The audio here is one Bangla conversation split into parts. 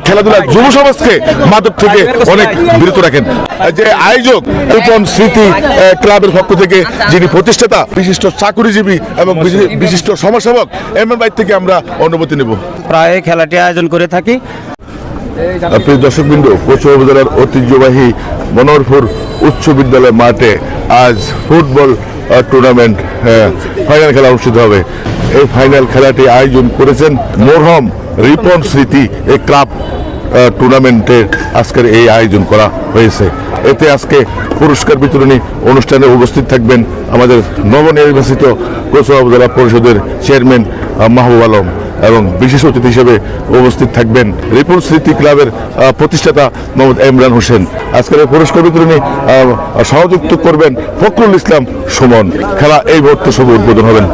ধরনের খেলাধুলা যুব সমাজকে মাদক থেকে অনেক বিরত রাখেন। যে আয়োজক উপন স্মৃতি ক্লাবের পক্ষ থেকে যিনি প্রতিষ্ঠাতা বিশিষ্ট চাকুরিজীবী এবং বিশিষ্ট সমাজসেবক এম বাইর থেকে আমরা অনুমতি নেব। প্রায় খেলাটি আয়োজন করে থাকি। প্রিয় দর্শকবৃন্দ উপজেলার ঐতিহ্যবাহী মনোহরপুর উচ্চ বিদ্যালয় মাঠে আজ ফুটবল টুর্নামেন্ট ফাইনাল খেলা অনুষ্ঠিত হবে। এই ফাইনাল খেলাটি আয়োজন করেছেন মোরহম রিপন স্মৃতি এই ক্লাব টুর্নামেন্টের আজকের এই আয়োজন করা হয়েছে। এতে আজকে পুরস্কার বিতরণী অনুষ্ঠানে উপস্থিত থাকবেন আমাদের নবনির্বাচিত কোচবিহার উপজেলা পরিষদের চেয়ারম্যান মাহবুব আলম। এবং বিশেষ অতিথি হিসেবে উপস্থিত থাকবেন রিপন স্মৃতি ক্লাবের প্রতিষ্ঠাতা মোহাম্মদ ইমরান হোসেন। আজকের পুরস্কার বিতরণী আহ, সহযোগিতা করবেন ফখরুল ইসলাম সুমন। খেলা এই মুহূর্তে শুভ উদ্বোধন হবেন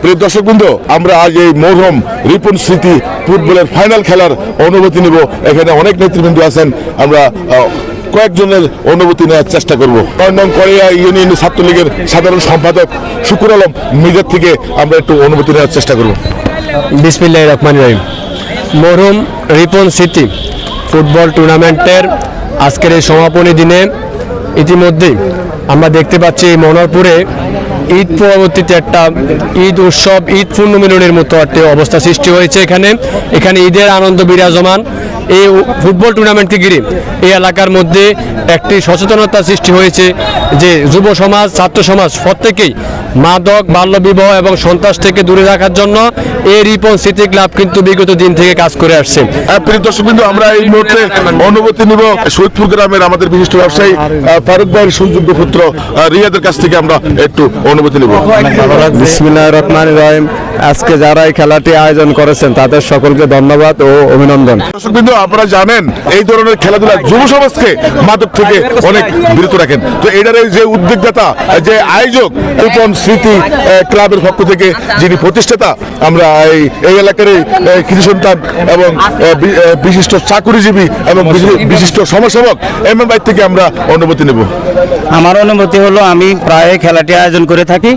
প্রিয় দর্শকবৃন্দ আমরা আজ এই মরহম রিপন স্মৃতি ফুটবলের ফাইনাল খেলার অনুমতি নিব। এখানে অনেক নেতৃবৃন্দ আছেন। আমরা কয়েকজনের অনুভূতি নেওয়ার চেষ্টা করব। নং কোরিয়া ইউনিয়ন ছাত্রলীগের সাধারণ সম্পাদক শুকুর আলম মির্জার থেকে আমরা একটু অনুমতি নেওয়ার চেষ্টা করব। বিসমিল্লাহ রহমান রহিম। মরহুম রিপন সিটি ফুটবল টুর্নামেন্টের আজকের এই সমাপনী দিনে ইতিমধ্যেই আমরা দেখতে পাচ্ছি এই মনোহরপুরে ঈদ পরবর্তীতে একটা ঈদ উৎসব, ঈদ পূর্ণমিলনের মতো একটা অবস্থা সৃষ্টি হয়েছে এখানে। এখানে ঈদের আনন্দ বিরাজমান। এই ফুটবল টুর্নামেন্টকে ঘিরে এই এলাকার মধ্যে একটি সচেতনতা সৃষ্টি হয়েছে যে যুব সমাজ, ছাত্র সমাজ প্রত্যেকেই মাদক বাল্যবিবাহ এবং সন্ত্রাস থেকে দূরে রাখার জন্য এই রিপন সিটি ক্লাব কিন্তু বিগত দিন থেকে কাজ করে আসছে। প্রিয় দর্শকবৃন্দ আমরা এই মুহূর্তে অনুমতি নিব শহীদপুর গ্রামের আমাদের বিশিষ্ট ব্যবসায়ী ফারুক ভাইয়ের সুযোগ্য পুত্র রিয়াদের কাছ থেকে আমরা একটু অনুমতি নিব। বিসমিল্লাহ রহমান রহিম। আজকে যারা এই খেলাটি আয়োজন করেছেন তাদের সকলকে ধন্যবাদ ও অভিনন্দন। দর্শকবৃন্দ আপনারা জানেন এই ধরনের খেলাধুলা যুব সমাজকে মাদক থেকে অনেক বিরত রাখেন। তো এটার এই যে উদ্যোগদাতা যে আয়োজক উপন স্মৃতি ক্লাবের পক্ষ থেকে যিনি প্রতিষ্ঠাতা, আমরা এই এই এলাকার কৃষি সন্তান এবং বিশিষ্ট চাকুরিজীবী এবং বিশিষ্ট সমাজসেবক এম এম থেকে আমরা অনুমতি নেব। আমার অনুমতি হলো আমি প্রায় খেলাটি আয়োজন করে থাকি।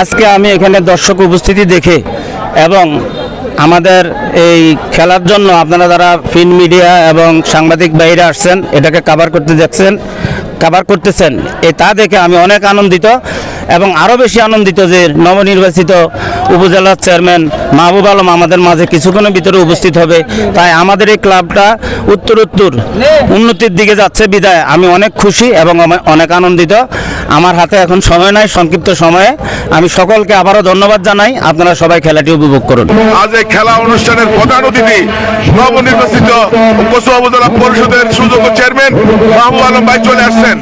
আজকে আমি এখানে দর্শক উপস্থিতি দেখে এবং আমাদের এই খেলার জন্য আপনারা যারা প্রিন্ট মিডিয়া এবং সাংবাদিক বাইরে আসছেন, এটাকে কাভার করতে দেখছেন কাভার করতেছেন, এ তা দেখে আমি অনেক আনন্দিত এবং আরও বেশি আনন্দিত যে নবনির্বাচিত উপজেলার চেয়ারম্যান মাহবুব আলম আমাদের মাঝে কিছুক্ষণের ভিতরে উপস্থিত হবে। তাই আমাদের এই ক্লাবটা উত্তর উত্তর উন্নতির দিকে যাচ্ছে বিদায়। আমি অনেক খুশি এবং অনেক আনন্দিত। আমার হাতে এখন সময় নাই, সংক্ষিপ্ত সময়ে। আমি সকলকে আবারও ধন্যবাদ জানাই। আপনারা সবাই খেলাটি উপভোগ করুন। আজ খেলা অনুষ্ঠানের প্রধান অতিথি নবনির্বাচিত কচুয়া পরিষদের সুযোগ্য চেয়ারম্যান মাহবুব আলম ভাই চলে আসছেন।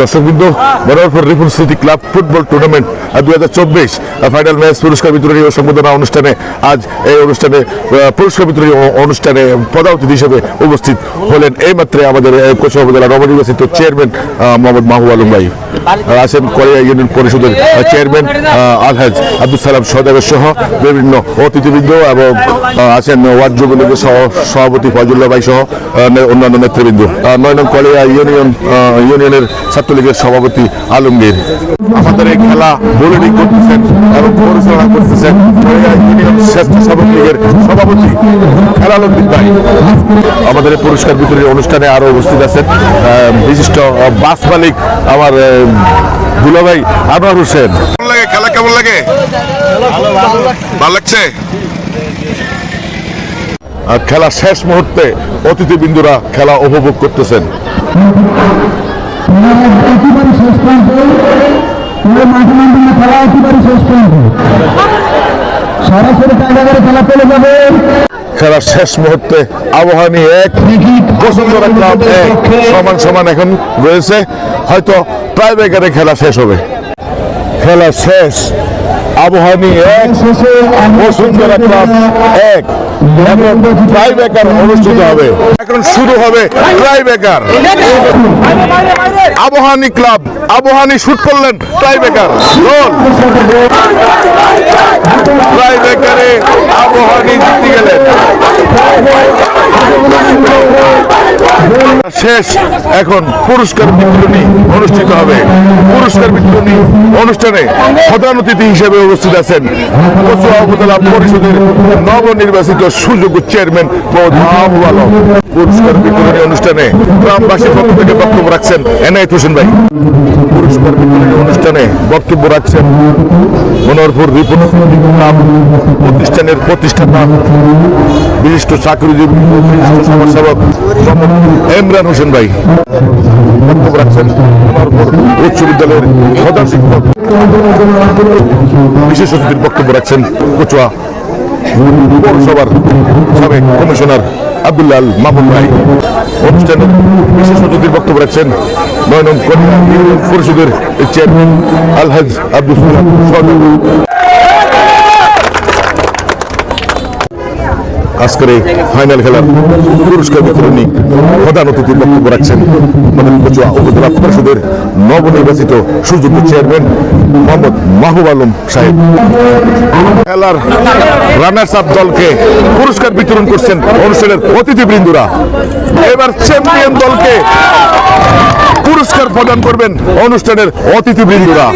দর্শকবৃন্দ বরাবর রিপুন স্মৃতি ক্লাব ফুটবল টুর্নামেন্ট দুই হাজার চব্বিশ ফাইনাল ম্যাচ পুরস্কার বিতরণী ও সম্বোধনা অনুষ্ঠানে আজ এই অনুষ্ঠানে পুরস্কার বিতরণী অনুষ্ঠানে প্রধান অতিথি হিসেবে উপস্থিত হলেন এই মাত্রে আমাদের কোচা উপজেলা নবনির্বাচিত চেয়ারম্যান মোহাম্মদ মাহবুব আলম ভাই আছেন কোরিয়া ইউনিয়ন পরিষদের চেয়ারম্যান আলহাজ আব্দুল সালাম সদাগর সহ বিভিন্ন অতিথিবৃন্দ এবং আছেন ওয়ার্ড যুবলীগের সহ সভাপতি ফজুল্লাহ ভাই সহ অন্যান্য নেতৃবৃন্দ। নয় নং কলিয়া ইউনিয়ন ইউনিয়নের ছাত্রলীগের সভাপতি আলমগীর। আমাদের এই খেলা বোলিং করতেছেন এবং পরিচালনা করতেছেন স্বেচ্ছাসেবক লীগের সভাপতি খেলালুদ্দিন ভাই। আমাদের এই পুরস্কার বিতরণী অনুষ্ঠানে আরও উপস্থিত আছেন বিশিষ্ট বাস মালিক আমার দুলাভাই আনোয়ার হোসেন। কেমন লাগে? খেলা কেমন লাগে? ভালো লাগছে? আর খেলা শেষ মুহূর্তে অতিথিবৃন্দুরা খেলা উপভোগ করতেছেন। খেলা শেষ সরাসরি টাইগারে খেলা চলে যাবে খেলার শেষ মুহূর্তে আবহানী এক বসুন্ধরা ক্লাব এক সমান সমান এখন রয়েছে। হয়তো বেকারে খেলা শেষ হবে। খেলা শেষ। আবহানী এক। বসুন্ধরা ক্লাব এক। এবং ট্রাই বেকার অনুষ্ঠিত হবে। এখন শুরু হবে tie breaker Abahani club Abahani shoot করলেন ট্রাই বেকার ট্রাই বেকারে আবহানী জিতে গেলেন। শেষ। এখন পুরস্কার বিতরণী অনুষ্ঠিত হবে। পুরস্কার বিতরণী অনুষ্ঠানে প্রধান অতিথি হিসেবে উপস্থিত আছেন কচুয়া উপজেলা পরিষদের নবনির্বাচিত সুযোগ্য চেয়ারম্যান মাহবুব আলম। পুরস্কার বিতরণী অনুষ্ঠানে গ্রামবাসীর পক্ষ থেকে বক্তব্য রাখছেন এনায়েত হোসেন ভাই। পুরস্কার বিতরণী অনুষ্ঠানে বক্তব্য রাখছেন মনোহরপুর রিপন প্রতিষ্ঠানের প্রতিষ্ঠাতা বিশিষ্ট চাকরিজীবী সমাজসেবক ইমরান হোসেন ভাই। বক্তব্য রাখছেন উচ্চ বিদ্যালয়ের প্রধান শিক্ষক। বিশেষ অতিথির বক্তব্য রাখছেন কচুয়া পৌরসভার সাবেক কমিশনার। আব্দুল্লাহ মাহবুব ভাই। অনুষ্ঠানে বিশেষ অতিথির বক্তব্য রাখছেন নয়নম পরিষদের চেয়ারম্যান আলহাজ আব্দুল সালাম সরকার আজকের এই ফাইনাল খেলার পুরস্কার বিতরণী প্রধান অতিথির বক্তব্য রাখছেন উপজেলা পরিষদের নবনির্বাচিত সুযোগ্য চেয়ারম্যান মোহাম্মদ মাহবুব আলম সাহেব। খেলার রানার্স আপ দলকে পুরস্কার বিতরণ করছেন অনুষ্ঠানের অতিথিবৃন্দরা। এবার চ্যাম্পিয়ন দলকে পুরস্কার প্রদান করবেন অনুষ্ঠানের অতিথিবৃন্দরা।